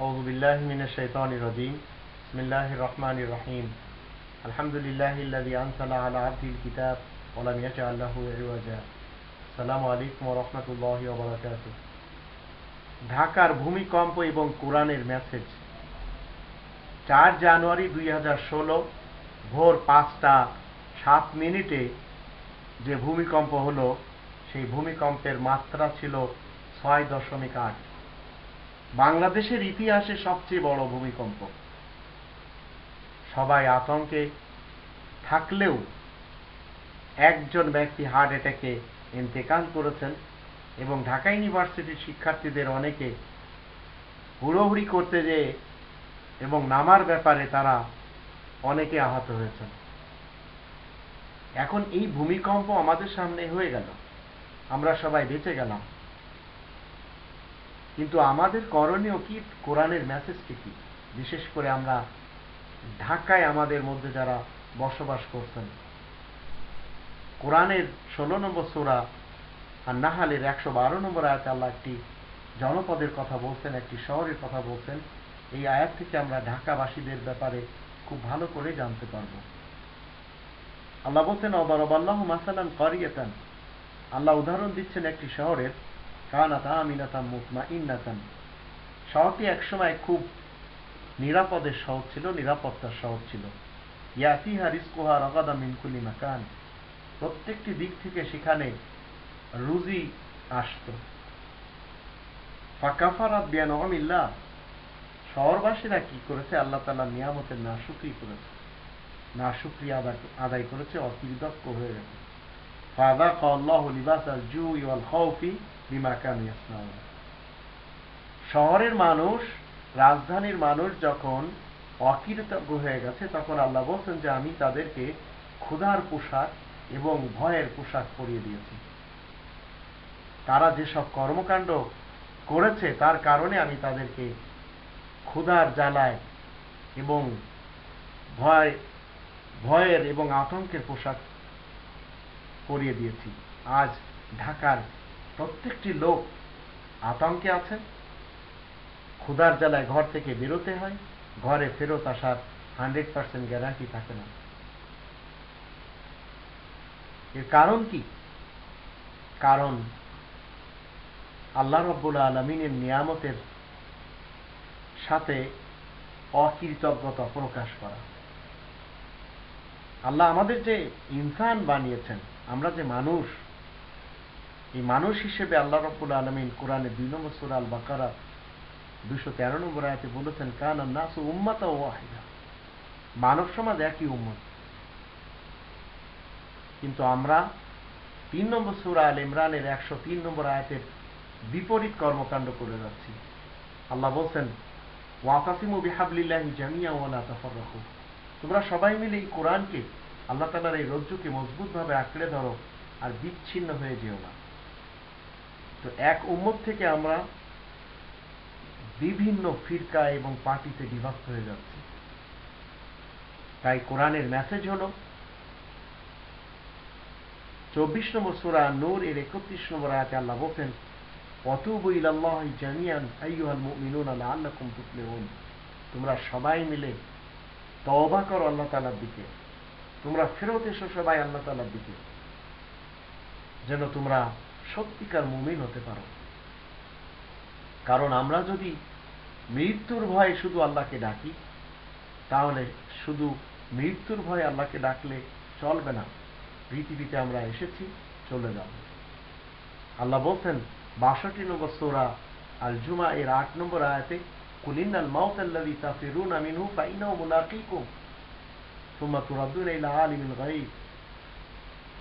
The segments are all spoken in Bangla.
أعوذ بالله من الشيطان الرجيم بسم الله الرحمن الرحيم الحمد لله الذي أنزل على عبده الكتاب ولم يجعل له عوجا السلام عليكم ورحمة الله وبركاته ঢাকার ভূমিকম্প এবং কোরআনের মেসেজ চার জানুয়ারি দুই হাজার ষোলো ভোর পাঁচটা সাত মিনিটে যে ভূমিকম্প হলো সেই ভূমিকম্পের মাত্রা ছিল ছয় দশমিক আট বাংলাদেশের ইতিহাসে সবচেয়ে বড় ভূমিকম্প। সবাই আতঙ্কে থাকলেও একজন ব্যক্তি হার্ট অ্যাটাকে ইন্তেকাল করেছেন এবং ঢাকা ইউনিভার্সিটির শিক্ষার্থীদের অনেকে হুড়োহুড়ি করতে যেয়ে এবং নামার ব্যাপারে তারা অনেকে আহত হয়েছেন। এখন এই ভূমিকম্প আমাদের সামনে হয়ে গেল। আমরা সবাই বেঁচে গেলাম। কিন্তু আমাদের করণীয় কি? কোরআনের মেসেজটি কি? বিশেষ করে আমরা ঢাকায় আমাদের মধ্যে যারা বসবাস করছেন কোরআনের ষোলো নম্বর সোরা আর নাহালের একশো বারো নম্বর আয়াত আল্লাহ একটি জনপদের কথা বলছেন, একটি শহরের কথা বলছেন। এই আয়াত থেকে আমরা ঢাকাবাসীদের ব্যাপারে খুব ভালো করে জানতে পারব। আল্লাহ বলছেন অবার অবাল্লাহ মাসালান করিয়েতান। আল্লাহ উদাহরণ দিচ্ছেন একটি শহরের কানাতা আমিনাতাম মুকমা ইন্নাতান শহরটি একসময় খুব নিরাপদের শহর ছিল, নিরাপত্তার শহর ছিল। ইয়াতিহা রিস্কোহা রগাদা মিনকুলি মাকান। প্রত্যেকটি দিক থেকে সেখানে রুজি আসত। ফাকাফারাত বিয়ান অমিল্লা শহরবাসীরা কি করেছে? আল্লাহ তালা নিয়ামতের না শুক্রি করেছে। না শুক্রিয়া আদায় করেছে অকৃতজ্ঞ হয়ে গেছে। লিবাস আল জুই ওয়াল খাউফি বিমা কানু ইয়াসনাউন শহরের মানুষ, রাজধানীর মানুষ যখন অকৃতজ্ঞ হয়ে গেছে, তখন আল্লাহ বলছেন যে আমি তাদেরকে ক্ষুধার পোশাক এবং ভয়ের পোশাক পরিয়ে দিয়েছি। তারা যেসব কর্মকাণ্ড করেছে, তার কারণে আমি তাদেরকে ক্ষুধার জ্বালায় এবং ভয়, ভয়ের এবং আতঙ্কের পোশাক পরিয়ে দিয়েছি। আজ ঢাকার প্রত্যেকটি লোক আতঙ্কে আছেন। ক্ষুধার জ্বালায় ঘর থেকে বেরোতে হয়। ঘরে ফেরত আসার হান্ড্রেড পার্সেন্ট গ্যারান্টি থাকে না। এর কারণ কি? কারণ আল্লাহ রব্বুল আলমিনের নিয়ামতের সাথে অকৃতজ্ঞতা প্রকাশ করা। আল্লাহ আমাদের যে ইনসান বানিয়েছেন আমরা যে মানুষ, এই মানুষ হিসেবে আল্লাহ রব্বুল আলমিন কোরআনে দুই নম্বর সুর আল বাকারা দুশো তেরো নম্বর আয়াতে বলেছেন, কান নাসু উম্মাতা ওয়াহিদা। মানব সমাজ একই উম্মত। কিন্তু আমরা তিন নম্বর সুরা আল ইমরানের একশো তিন নম্বর আয়াতের বিপরীত কর্মকাণ্ড করে যাচ্ছি। আল্লাহ বলছেন ওয়াকাসিম ওয়াকাসিমু বিহাবলিল্লাহি জামিয়া ওয়ালা তাফাররাকু তোমরা সবাই মিলে এই কোরআনকে আল্লাহ তাআলার এই রজ্জুকে মজবুতভাবে আঁকড়ে ধরো আর বিচ্ছিন্ন হয়ে যেও না। তো এক উম্মত থেকে আমরা বিভিন্ন ফিরকা এবং পার্টিতে বিভক্ত হয়ে যাচ্ছি। তাই কোরআনের মেসেজ হল, চব্বিশ নম্বর সুরা নূর, এর একত্রিশ নম্বর আয়াতে আল্লাহ বলছেন তোমরা সবাই মিলে তওবা করো আল্লাহ তাআলার দিকে। তোমরা ফেরত এসো সবাই আল্লাহ তাআলার দিকে। যেন তোমরা সত্যিকার মুমিন হতে পারো। কারণ আমরা যদি মৃত্যুর ভয়ে শুধু আল্লাহকে ডাকি, তাহলে শুধু মৃত্যুর ভয়ে আল্লাহকে ডাকলে চলবে না। পৃথিবীতে আমরা এসেছি, চলে যাব। আল্লাহ বলছেন, বাষট্টি নম্বর সোরা আল জুমা এর আট নম্বর আয়াতে কুলিনাল মাউত তাফিরুনা মিনহু ফাইনাহু মুলাকীকুম সুম্মা তুরাদ্দুনা ইলা আলিমিল গায়ব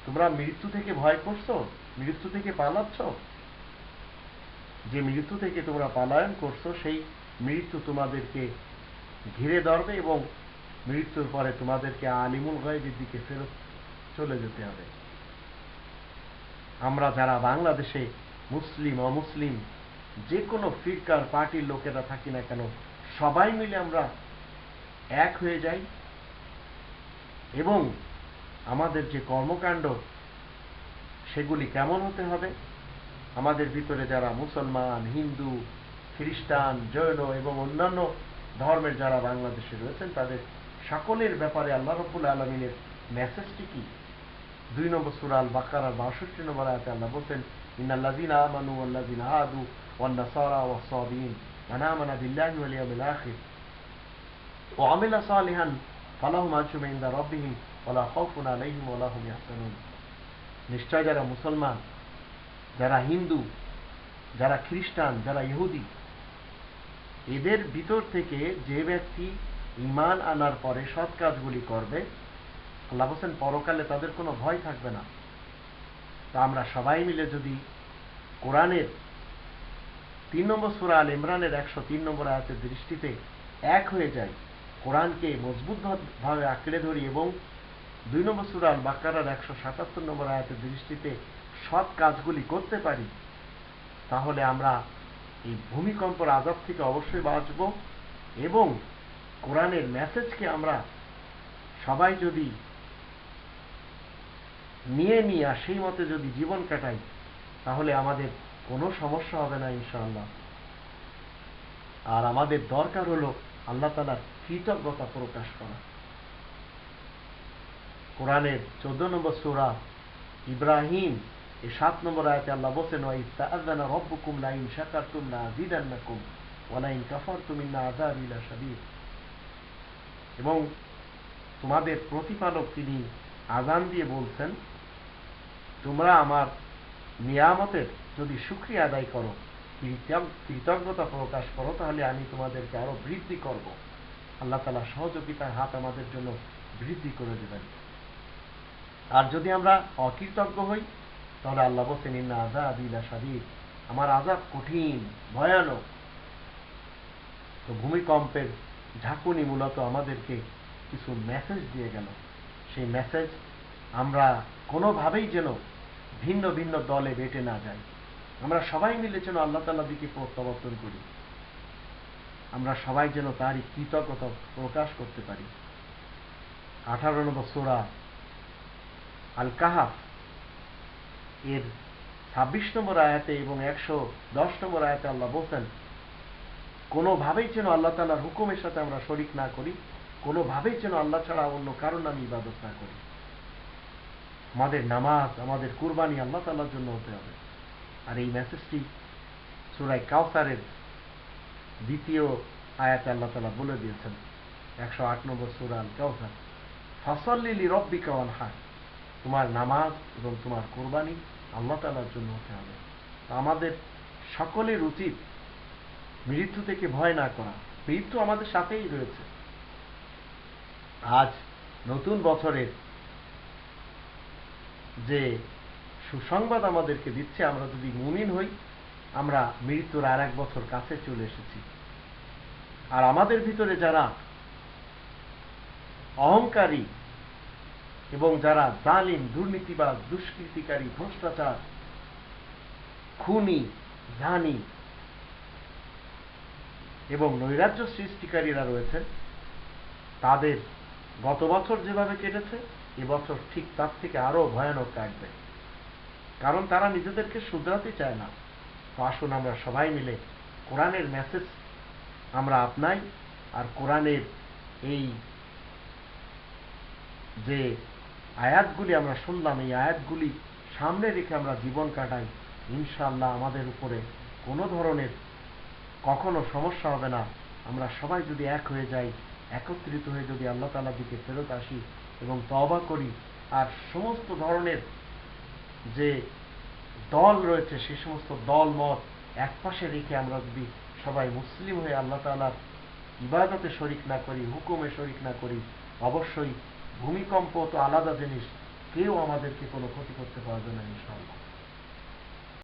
তোমরা মৃত্যু থেকে ভয় করছ? মৃত্যু থেকে পালাচ্ছ? যে মৃত্যু থেকে তোমরা পালায়ন করছ, সেই মৃত্যু তোমাদেরকে ঘিরে ধরবে এবং মৃত্যুর পরে তোমাদেরকে আলিমুল গায়েবের দিকে ফেরত চলে যেতে হবে। আমরা যারা বাংলাদেশে মুসলিম, অমুসলিম, যে কোনো ফিরকার পার্টির লোকেরা থাকি না কেন, সবাই মিলে আমরা এক হয়ে যাই। এবং আমাদের যে কর্মকাণ্ড, সেগুলি কেমন হতে হবে? আমাদের ভিতরে যারা মুসলমান, হিন্দু, খ্রিস্টান, জৈন এবং অন্যান্য ধর্মের যারা বাংলাদেশে রয়েছেন, তাদের সকলের ব্যাপারে আল্লাহ রব্বুল আলমিনের মেসেজটি কি? দুই নম্বর সুরাল বাকারার বাষট্টি নম্বর আয়াতে আল্লাহ বলছেন ইন্নাল্লাযিনা আমানু ওয়াল্লাযিনা আদু ওয়ান নাসারা ওয়াস-সাবিন মান আমানা বিল্লাহি ওয়াল ইয়াউমিল আখির ওয়া আমিলা সালিহান ফালাহুম আজরুম ইনদা রাব্বিহিম ওয়ালা খাউফুন আলাইহিম ওয়ালা হুম ইয়াহজানুন। নিশ্চয় যারা মুসলমান, যারা হিন্দু, যারা খ্রিস্টান, যারা ইহুদি, এদের ভিতর থেকে যে ব্যক্তি ইমান আনার পরে সৎ কাজগুলি করবে, আল্লাহ হোসেন পরকালে তাদের কোনো ভয় থাকবে না। তা আমরা সবাই মিলে যদি কোরআনের তিন নম্বর সুরা আল ইমরানের একশো তিন নম্বর আয়াতের দৃষ্টিতে এক হয়ে যায় কোরআনকে মজবুতভাবে আঁকড়ে ধরি এবং দুই নম্বর সুরা আল বাকারার একশো সাতাত্তর নম্বর আয়াতের দৃষ্টিতে সৎ কাজগুলি করতে পারি, তাহলে আমরা এই ভূমিকম্পর আজাব থেকে অবশ্যই বাঁচব এবং কোরআনের মেসেজকে আমরা সবাই যদি নিয়ে নিয়ে আর সেই মতে যদি জীবন কাটাই, তাহলে আমাদের কোনো সমস্যা হবে না ইনশাআল্লাহ। আর আমাদের দরকার হলো আল্লাহ তালার কৃতজ্ঞতা প্রকাশ করা। কোরআনের চোদ্দ নম্বর সুরা ইব্রাহিম, এই সাত নম্বর আয়াতে আল্লাহ বলছেন ইস্তাআযানা রাব্বুকুম লাইন শাকারতুম এবং তোমাদের প্রতিপালক তিনি আজান দিয়ে বলছেন, তোমরা আমার নিয়ামতের যদি সুক্রিয়া আদায় করো কৃতজ্ঞতা প্রকাশ করো, তাহলে আমি তোমাদেরকে আরও বৃদ্ধি করব। আল্লাহ তালা সহযোগিতার হাত আমাদের জন্য বৃদ্ধি করে দেবেন। আর যদি আমরা অকৃতজ্ঞ হই, তাহলে আল্লাহ বলছেন, ইন্না আজাদ ইলা সাদিদ আমার আজাব কঠিন, ভয়ানক। তো ভূমিকম্পের ঝাঁকুনি মূলত আমাদেরকে কিছু মেসেজ দিয়ে গেল। সেই মেসেজ আমরা কোনোভাবেই যেন ভিন্ন ভিন্ন দলে বেটে না যাই। আমরা সবাই মিলে যেন আল্লাহ তাল্লাহ দিকে প্রত্যাবর্তন করি। আমরা সবাই যেন তারই কৃতজ্ঞতা প্রকাশ করতে পারি। আঠারো নম্বর সোরা আল কাহাফ এর ছাব্বিশ নম্বর আয়াতে এবং একশো দশ নম্বর আয়াতে আল্লাহ বলছেন, কোনোভাবেই যেন আল্লাহ তালার হুকুমের সাথে আমরা শরিক না করি, কোনোভাবেই যেন আল্লাহ ছাড়া অন্য কারণ আমি ইবাদত না করি। আমাদের নামাজ, আমাদের কুরবানি আল্লাহ তাল্লার জন্য হতে হবে। আর এই মেসেজটি সুরাই কাউসারের দ্বিতীয় আয়াতে আল্লাহ তালা বলে দিয়েছেন, একশো আট নম্বর সুরাল কাউসার ফসল্লিলি রব্বি কাওয়ান হাক তোমার নামাজ এবং তোমার কোরবানি আল্লাহ তালার জন্য হতে হবে। আমাদের সকলের উচিত মৃত্যু থেকে ভয় না করা। মৃত্যু আমাদের সাথেই রয়েছে। আজ নতুন বছরের যে সুসংবাদ আমাদেরকে দিচ্ছে, আমরা যদি মুমিন হই, আমরা মৃত্যুর আর এক বছর কাছে চলে এসেছি। আর আমাদের ভিতরে যারা অহংকারী এবং যারা জালিম দুর্নীতিবাদ দুষ্কৃতিকারী, ভ্রষ্টাচার, খুনি জানি এবং নৈরাজ্য সৃষ্টিকারীরা রয়েছেন, তাদের গত বছর যেভাবে কেটেছে এবছর ঠিক তার থেকে আরও ভয়ানক কাটবে কারণ তারা নিজেদেরকে শুধরাতে চায় না। তো আসুন আমরা সবাই মিলে কোরআনের মেসেজ আমরা আপনাই আর কোরআনের এই যে আয়াতগুলি আমরা শুনলাম, এই আয়াতগুলি সামনে রেখে আমরা জীবন কাটাই, ইনশাআল্লাহ আমাদের উপরে কোনো ধরনের কখনো সমস্যা হবে না। আমরা সবাই যদি এক হয়ে যাই, একত্রিত হয়ে যদি আল্লাহ তালার দিকে ফেরত আসি এবং তবা করি, আর সমস্ত ধরনের যে দল রয়েছে, সে সমস্ত দল মত এক পাশে রেখে আমরা যদি সবাই মুসলিম হয়ে আল্লাহ তালার ইবাদতে শরিক না করি, হুকুমে শরিক না করি, অবশ্যই ভূমিকম্প তো আলাদা জিনিস। কেউ আমাদেরকে কোনো ক্ষতি করতে পারবে না ইনশাআল্লাহ।